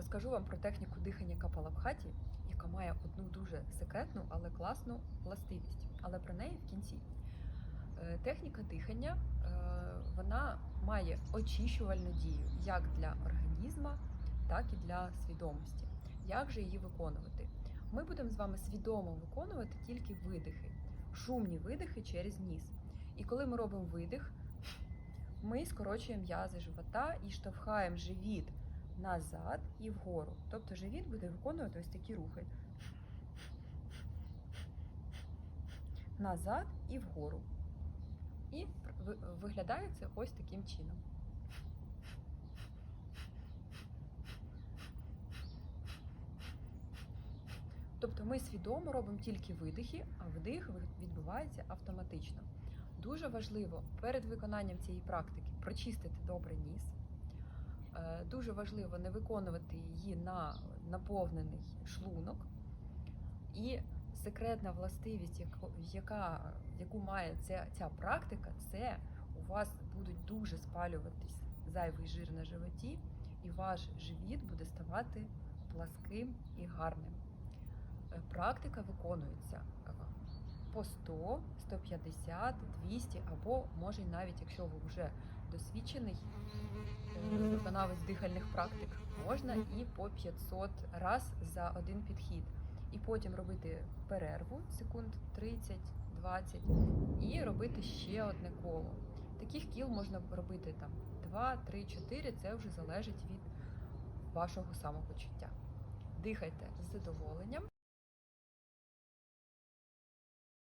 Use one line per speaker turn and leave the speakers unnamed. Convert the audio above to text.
Розкажу вам про техніку дихання капалабхаті, яка має одну дуже секретну, але класну властивість. Але про неї в кінці. Е, Техніка дихання е, вона має очищувальну дію як для організму, так і для свідомості. Як же її виконувати? Ми будемо з вами свідомо виконувати тільки видихи, шумні видихи через ніс. І коли ми робимо видих, ми скорочуємо м'язи живота і штовхаємо живіт назад і вгору. Тобто живіт буде виконувати ось такі рухи. Назад і вгору. І ви- виглядає це ось таким чином. Тобто ми свідомо робимо тільки видихи, а вдих відбувається автоматично. Дуже важливо перед виконанням цієї практики прочистити добре ніс. Е, Дуже важливо не виконувати її на наповнений шлунок. І секретна властивість, яка, яку має ця, ця практика, це у вас будуть дуже спалюватись зайвий жир на животі, і ваш живіт буде ставати пласким і гарним. Е, Практика виконується по 100, 150, 200 або може навіть якщо ви вже досвідчений виконавець дихальних практик, можна і по 500 раз за один підхід. І потім робити перерву секунд 30-20 і робити ще одне коло. Таких кіл можна робити там 2, 3, 4, це вже залежить від вашого самопочуття. Дихайте з задоволенням.